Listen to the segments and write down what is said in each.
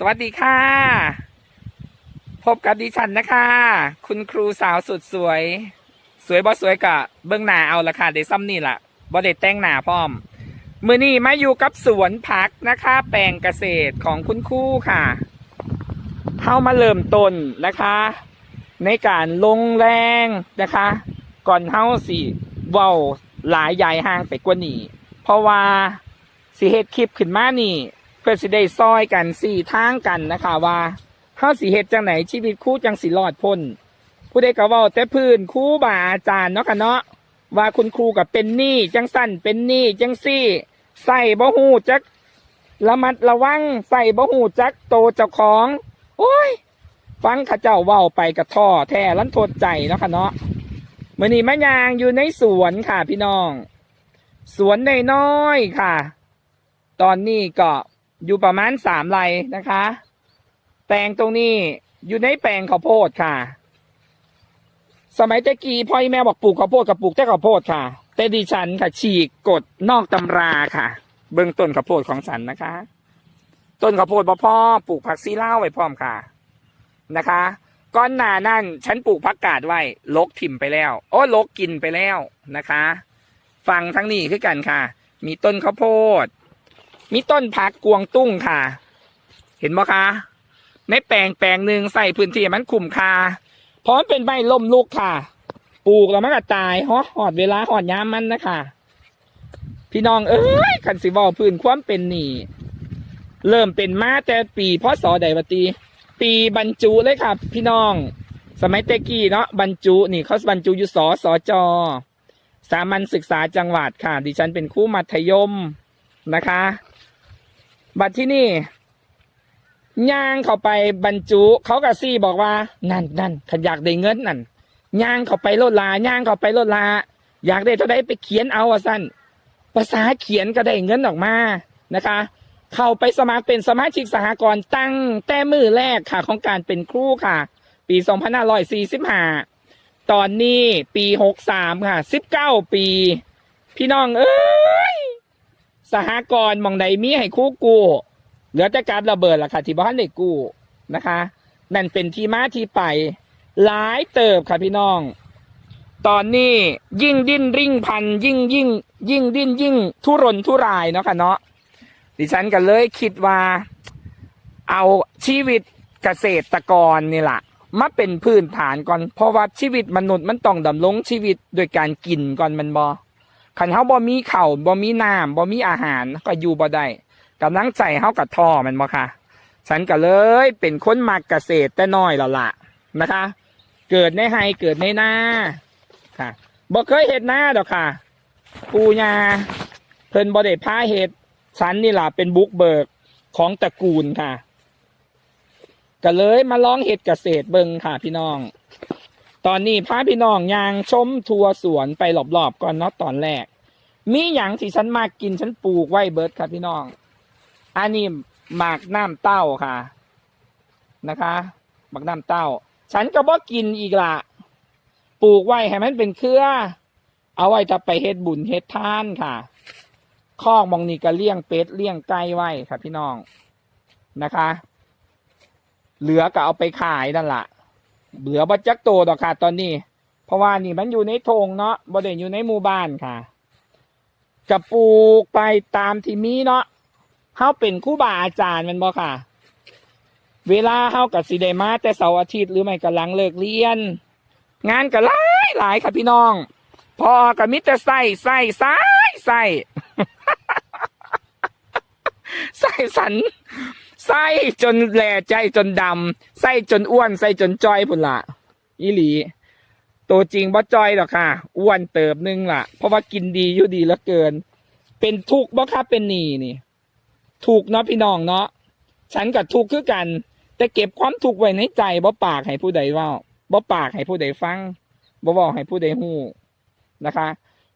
สวัสดีค่ะ พบกับดิฉันนะคะ คุณครูสาวสุดสวย สวยบ่สวยกะเบื้องหน้าเอาละค่ะเดซ้ำนี่ละบ่ได้แต่งหน้าพร้อม มือนี้มาอยู่กับสวนผักนะคะ แปลงเกษตรของคุณครูค่ะเข้ามาเริ่มต้นนะคะ ในการลงแรงนะคะ ก่อนเฮาสิเว้าหลายใหญ่ห่างไปกว่านี้ เพราะว่าสิเฮ็ดคลิปขึ้นมานี่ พื่อสิได้ซอยกันสี่ทางกันนะคะว่าเฮาสิเฮ็ดจังไหนชีวิตคู่จังสิรอดพ้นผู้ใดก็ว้าแต่พื้นครูบาอาจารย์เนาะค่ะเนาะว่าคุณครูกับเป็นหนี้จังสั้นเป็นหนี้จังซี่ใส่บ่หูจักระมัดระวังใส่บ่หูจักโตเจ้าของ โอ้ย ฟังข้าเจ้าเว้าไปกับท่อแท้ลันทดใจเนาะค่ะเนาะมื่อนี้มะยางอยู่ในสวนค่ะพี่น้อง สวนในน้อยค่ะ ตอนนี้ก็ อยู่ประมาณสามไร่นะคะ แปลงตรงนี้อยู่ในแปลงข้าวโพดค่ะ สมัยตะกี้พ่อแม่บอกปลูกข้าวโพดกับปลูกแต่ข้าวโพดค่ะ แต่ดิฉันค่ะ ฉีกกฎนอกตำราค่ะ เบื้องต้นข้าวโพดของฉันนะคะ ต้นข้าวโพดบ่พ่อปลูกผักซีเล่าไว้พร้อมค่ะนะคะก้อนหนานั่นฉันปลูกผักกาดไว้ลกถิ่มไปแล้ว โอ้ลกกินไปแล้วนะคะ ฟังทั้งนี้คือกันค่ะ มีต้นข้าวโพด มีต้นผักกวงตุ้งค่ะ เห็นไหมคะ ในแปลงแปลงหนึ่งใส่พื้นที่มันคุ้มค่าเพราะมันเป็นใบล่มลุกค่ะ ปลูกแล้วมันก็ตายฮอหอดเวลาหอดยามมันนะคะพี่น้องเอ้ยขันสิบอพื้นความเป็นหนี่เริ่มเป็นมาแต่ปีพศใดวะตีปีบรรจุเลยครับพี่น้อง สมัยเตกี้เนาะบรรจุนี่เขาบรรจุอยู่สอสอจอสามัญศึกษาจังหวัดค่ะ ดิฉันเป็นครูมัธยมนะคะ บัดที่นี่ย่างเข้าไปบรรจุ เขากับซี่บอกว่า นั่นนั่นขันอยากได้เงินนั่นย่างเข้าไปโลดลาย่างเข้าไปโลดลา อยากได้เท่าไดไปเขียนเอาสั้นภาษาเขียนก็ได้เงินออกมานะคะ เข้าไปสมัครเป็นสมาชิกสหกรณ์ตั้งแต่มือแรกค่ะ ของการเป็นครูค่ะ ปี2545ตอนนี้ปี 63 ค่ะ 19 ปี พี่น้องเอ้ย สหกรณ์มองใดมีให้คู่กู้เหลือแต่การระเบิดล่ะค่ะที่บ้านเด็กกู้นะคะ นั่นเป็นที่มาที่ไป หลายเติบค่ะพี่น้อง ตอนนี้ยิ่งดิ้นริ่งพัน ยิ่งยิ่ง ยิ่งดิ้นยิ่ง ทุรนทุรายเนาะค่ะเนาะดิฉันก็เลยคิดว่า เอาชีวิตเกษตรกรนี่แหละมาเป็นพื้นฐานก่อน เพราะว่าชีวิตมนุษย์มันต้องดำรงชีวิตโดยการกินก่อนมันบอ ขันเขาบ่มีเข่าบ่มีน้ำบ่มีอาหารก็อยู่บ่ได้กำลังใจเขากับท่อมันบ่ค่ะ ฉันก็เลยเป็นคนมักเกษตรแต่น้อยแล้วล่ะนะคะ เกิดในไฮเกิดในนาค่ะบ่เคยเห็ดหน้าดอกค่ะปูญาเพิ่นบ่ได้พาเห็ดฉันนี่ล่ะเป็นบุกเบิกของตระกูลค่ะก็เลยมาลองเห็ดเกษตรเบิงค่ะพี่น้อง ตอนนี้พาพี่น้องยางชมทัวร์สวนไปรอบๆก่อนเนาะตอนแรก มีอย่างที่ฉันมากินฉันปลูกไว้เบิร์ดค่ะพี่น้อง อันนี้หมากน้ำเต้าค่ะนะคะหมากน้ำเต้า ฉันก็บ่กินอีกละปลูกไว้ให้มันเป็นเครือ เอาไว้จะไปเฮ็ดบุญเฮ็ดทานค่ะคอกมองนี่ก็เลี้ยงเป็ดเลี้ยงไก่ไว้ครับพี่น้องนะคะ เหลือก็เอาไปขายนั่นละ เหลือบัจักโตดอกค่ะตอนนี้ เพราะว่านี่มันอยู่ในโถงเนาะบ่ได้อยู่ในหมู่บ้านค่ะจะปลูกไปตามที่มีเนาะเฮาเป็นครูบาอาจารย์มันบ่ค่ะ เวลาเฮากับสิได้มาแต่เสาร์อาทิตย์หรือไม่ก็หลังเลิกเรียน งานก็หลายหลายค่ะพี่น้อง พอกับมิตรไส้ไส้ไส้ไส้ไส้สัน ไส้จนแหล่ใจจนดำไส้จนอ้วนไส้จนจอยพุ่นละอีหลี ตัวจริงบ่จอยหรอกค่ะ อ้วนเติบนึงล่ะเพราะว่ากินดีอยู่ดีเหลือเกิน เป็นทุกข์บ่ค่ะเป็นหนี้นี่ ถูกเนาะพี่น้องเนาะฉันกับทุกข์คือกัน แต่เก็บความทุกข์ไว้ในใจบ่ปากให้ผู้ใดเว่าบ่ปากให้ผู้ใดฟังบ่บอกให้ผู้ใดฮู้นะคะ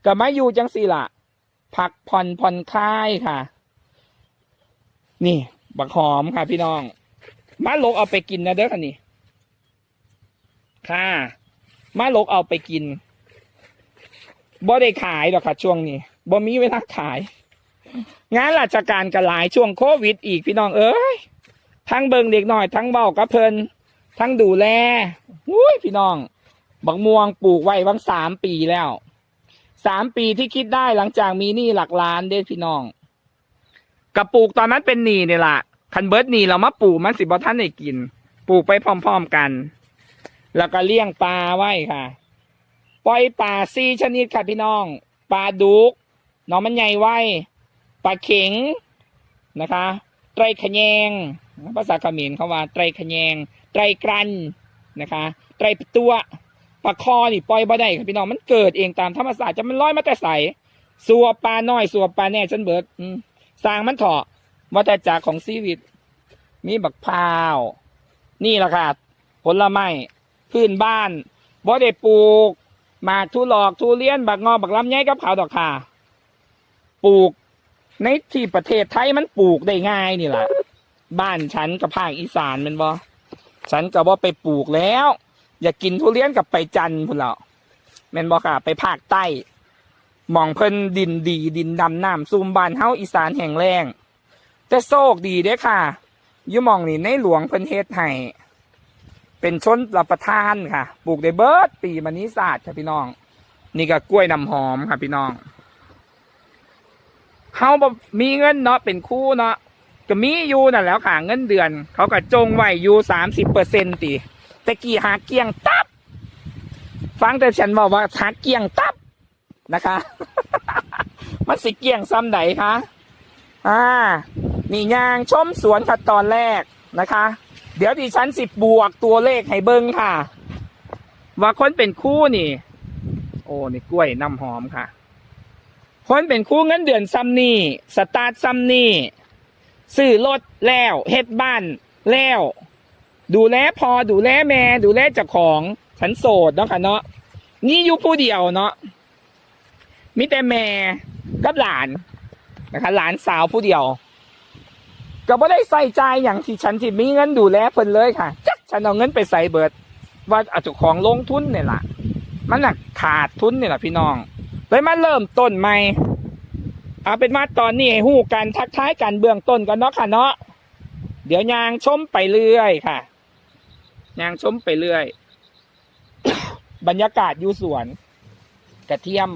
ก็มาอยู่จังสี่ล่ะพักผ่อนผ่อนคลายค่ะ นี่ บักหอมค่ะพี่น้อง มาลกเอาไปกินนะเด้อค่ะนี่ ค่ะ มาลกเอาไปกิน บ่ได้ขายหรอกค่ะ ช่วงนี้ บ่มีเวลาขาย งานราชการก็หลายช่วงโควิด อีกพี่น้องเอ้ย ทั้งเบิงเด็กหน่อย ทั้งเบากับเพลิน ทั้งดูแลอุ้ยพี่น้อง บักม่วงปลูกไว้วังสามปีแล้ว สามปีที่คิดได้หลังจากมีหนี้หลักล้านเด้พี่น้อง กับปลูกตอนนั้นเป็นหนีเนี่ยล่ะคันเบิร์ดหนีเรามาปลูกมันสิบอท่านได้กิน ปลูกไปพร้อมๆกัน แล้วก็เลี้ยงปลาไว้ค่ะ ปล่อยปลาซีชนิดค่ะพี่น้อง ปลาดุกน้องมันใหญ่ไว้ ปลาเข็งนะคะ ไตรขยง ภาษาเขมรเขาว่า ไตรขยง ไตรกรันนะคะ ไตรปตัวปลาคอนี่ปล่อยบ่ได้ค่ะพี่น้องมันเกิดเองตามธรรมศาสตร์จะมันลอยมาแต่ใสสัวปลาน้อยสัวปลาแน่ฉันเบิดอืม สร้างมันเถาะวัฏจักรของชีวิต มีบักพร้าว นี่แหละค่ะผลไม้พื้นบ้านบ่ได้ปลูกหมากทุหลอกทุเรียนบักงอบักลำไยกับขาวดอกค่ะ ปลูกในที่ประเทศไทยมันปลูกได้ง่ายนี่แหละบ้านฉันกับภาคอีสานมันบ่ฉันก็บ่ไปปลูกแล้ว อยากกินทุเรียนกับไปจันทร์พุ่นแล้วแม่นบ่ค่ะ ไปภาคใต้ มองเพิ่นดินดีดินดำน้ำซูมบานเฮาอีสานแห่งแรงแต่โชคดีเด้ค่ะยู่หมองนี่ในหลวงเพิ่นเฮ็ดให้เป็นชนรับประทานค่ะ ปลูกได้เบิร์ดปีมานี้ศาสตร์ค่ะพี่น้อง นี่ก็กล้วยน้ำหอมค่ะพี่น้องเขาบมีเงินเนาะเป็นคู่เนาะก็มีอยู่นั่นแล้วค่ะเงินเดือน เขาก็จงไว้อยู่สามสิบเปอร์เซ็นต์ติแต่กี่หาเกียงตับ ฟังแต่ฉันบอกว่าหาเกียงตับ นะคะ มันสิเกี้ยงซ้ำไหนคะอ่านี่ยางชมสวนค่ะตอนแรกนะคะ เดี๋ยวดิฉันสิบบวกตัวเลขให้เบิ้งค่ะ ว่าคนเป็นคู่นี่ โอ้นี่กล้วยน้ำหอมค่ะ คนเป็นคู่เงินเดือนซัมนี่สตาร์ทซัมนี่ซื้อรถแล้วเฮ็ดบ้านแล้ว ดูแลพอดูแลแม่ ดูแลเจ้าของฉันโสดเนาะค่ะเนาะนี่อยู่ผู้เดียวเนาะ มีแต่แม่กับหลานนะคะหลานสาวผู้เดียว ก็ไม่ได้ใส่ใจอย่างที่ฉันที่มีเงินดูแลเพิ่นเลยค่ะจักฉันเอาเงินไปใส่เบิด ว่าเอาจ้าของลงทุนเนี่ยล่ะ มันน่ะขาดทุนเนี่ยแหละพี่น้องเลยมาเริ่มต้นใหม่เอาเป็นว่าตอนนี้ให้หู้กันทักท้ายกันเบื้องต้นกันเนาะค่ะเนาะเดี๋ยวยางชมไปเรื่อยค่ะยางชมไปเรื่อย บรรยากาศอยู่สวน กระเทียม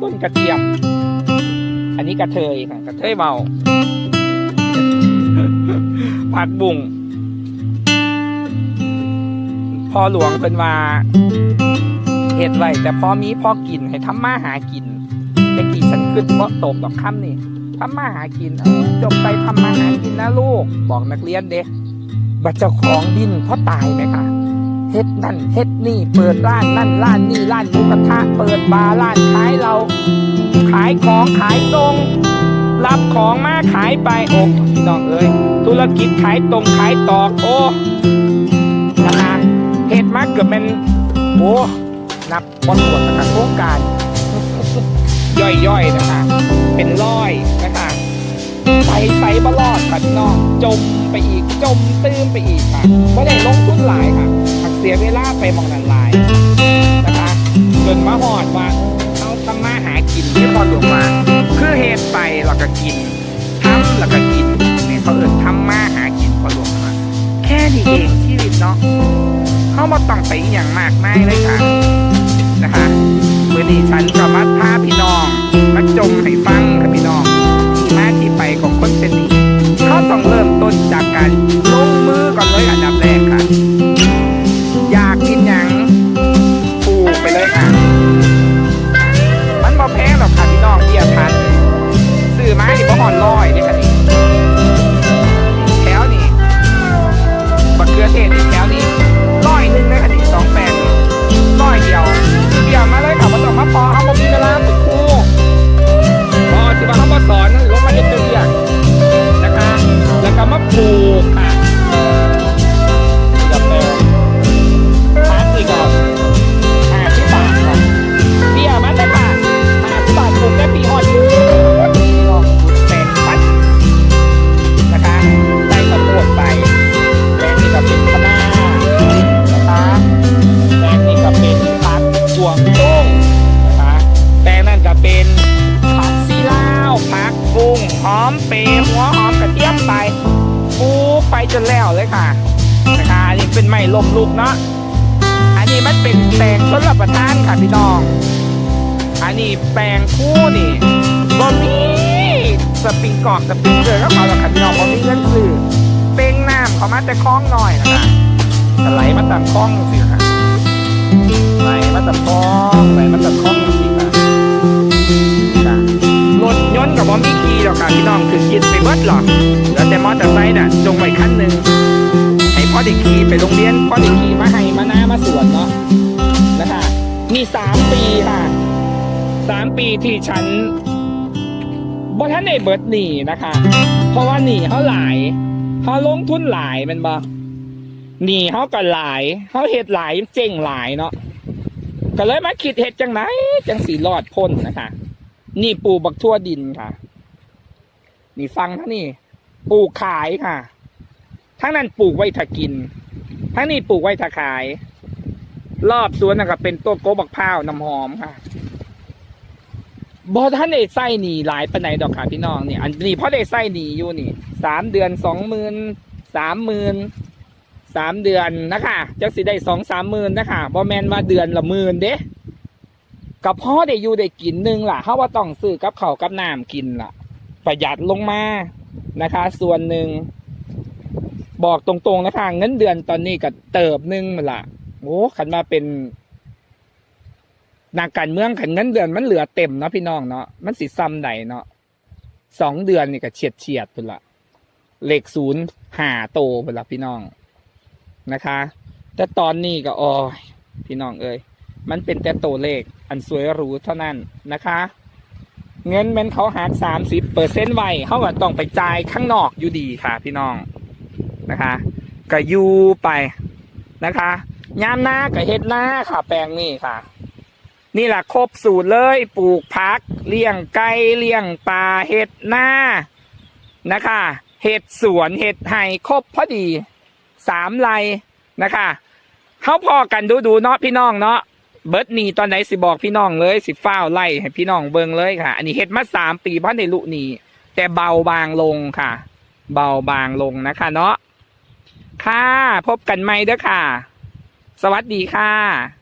ต้นกระเทียม อันนี้กระเทยค่ะกระเทยเบาผักบุ้งพ่อหลวงเป็นว่าเห็ดไว้แต่พอมีพอกินให้ทำมาหากินแต่กี่ฉันขึ้นเพราะตกดอกค่ำนี่ทำมาหากินจบไปทำมาหากินนะลูก บอกนักเรียนเด็กบัดเจ้าของดินเพราะตายไหมคะ เฮ็ดนั่นเฮ็ดนี่เปิดร้านนั่นร้านนี่ร้านหมูกระทะเปิดบาร์ร้านขายเรา ขายของขายตรง รับของมาขายไปโอ้พี่น้องเอ้ยธุรกิจขายตรงขายตอกโอ้นะคะเฮ็ดมาเกือบเป็นโอ้นับบนส่วนนะคะโครงการย่อยๆนะคะเป็นร้อยนะคะไปใส่บลอดค่ะพี่น้องจมไปอีกจมตื้มไปอีกค่ะไม่ได้ลงทุนหลายค่ะหักเสียเวลาไปมองนันลายนะคะจนมาหอดว่าเอาทำมาหากินที่พอหลวงมาคือเหตุไปเราก็กินทำแล้วก็กินนี่เขาเอินทำมาหากินพอหลวงมาแค่นี้เองชีวิตเนาะเขามาต้องไปอย่างมากมายเลยค่ะนะคะเมื่อนี้ฉันก็มาพาพี่น้องมาจมให้ฟังค่ะพี่น้องที่มาที่ไปของคนเป็นนี้เขาต้องเริ่มต้นจากการลงมือ เป็นผักซีลาวผักกุ้งหอมเปรย์หัวหอมกระเทียมไปปูไปจนแล้วเลยค่ะนะคะอันนี้เป็นไม่ลมลูกเนาะอันนี้มันเป็นแปลงต้นรับประทานค่ะพี่น้อง อันนี้แปลงคู่นี่บ่มีสปริงกรอบสปริงเกอร์ก็เขาแล้วค่ะพี่น้องบ่มีเงินซื้อเป้งน้ำเขามาแต่คล้องหน่อยนะคะไหลมาตามคล้องสิค่ะไหลมาตามคล้องไหลมาตามคล้อง นต์กับบ่มีขี่หรอกค่ะพี่น้องถึงยึดไปเบิดหรอกแล้วแต่มอเตอร์ไซค์น่ะจงไว้คันหนึ่งให้พ่อเด็กขี่ไปโรงเรียนพ่อเด็กขี่มาให้มาหน้ามาสวนเนาะนะคะมีสามปีค่ะสามปีที่ฉันบ่ท่านในเบิดหนีนะคะ เพราะว่าหนีเขาหลายเขาลงทุนหลายมันบ่หนีเขาก็หลายเขาเฮ็ดหลายเจ๋งหลายเนาะก็เลยมาคิดเฮ็ดจังไหนจังสีรอดพ้นนะคะ นี่ปลูกบักทั่วดินค่ะ นี่ฟังท่านี่ปลูกขายค่ะ ทั้งนั้นปลูกไว้ถ้ากิน ทั้งนี้ปลูกไว้ถ้าขาย รอบสวนนะก็เป็นต้นโกบักพร้าวน้ำหอมค่ะบอท่านได้ไส้หนีหลายปันไหนดอกค่ะพี่น้องเนี่ยอันนี้เพราะได้ไส้หนีอยู่นี่สามเดือนสองหมื่นสามหมื่นสามเดือนนะคะจักสิได้สองสามหมื่นนะคะบอแมนมาเดือนละหมื่นเด้ กับพ่อได้อยู่ได้กินหนึ่งล่ะเขาว่าต้องซื้อกับเขาวกับน้ำกินล่ะ ประหยัดลงมานะคะ ส่วนหนึ่ง บอกตรงๆนะคะเงินเดือนตอนนี้ก็เติบหนึ่งมันล่ะโอ้ขันมาเป็นนักการเมืองขันเงินเดือนมันเหลือเต็มเนาะพี่น้องเนาะมันสิซ้ำใดเนาะสองเดือนนี่ก็เฉียดเฉียดพุ่นละเลขศูนย์หาโตพุ่นละพี่น้องนะคะ แต่ตอนนี้ก็อ้ยพี่น้องเอ้ยมันเป็นแต่โตเลข อันสวยหรูเท่านั้นนะคะ เงินมันเขาหักสามสิบเปอร์เซ็นต์ไว้เขาก็ต้องไปจ่ายข้างนอกอยู่ดีค่ะ พี่น้องนะคะก็อยูไปนะคะยามหน้าก็เฮ็ดหน้าค่ะ แปลงนี่ค่ะ นี่แหละครบสูตรเลยปลูกพัก เลี้ยงไก่เลี้ยงปลาเห็ดหน้านะคะเห็ดสวนเห็ดไห่ครบพอดีสามไรนะคะเขาพอกันดูดูๆเนาะพี่น้องเนาะ เบิร์ดหนีตอนไหนสิบอกพี่น้องเลยสิฟ้าวไล่ให้พี่น้องเบิงเลยค่ะ อันนี้เห็ดมาสามปีพราะในลุหนีแต่เบาบางลงค่ะ เบาบางลงนะคะ เนาะค่ะพบกันใหม่เด้อค่ะ สวัสดีค่ะ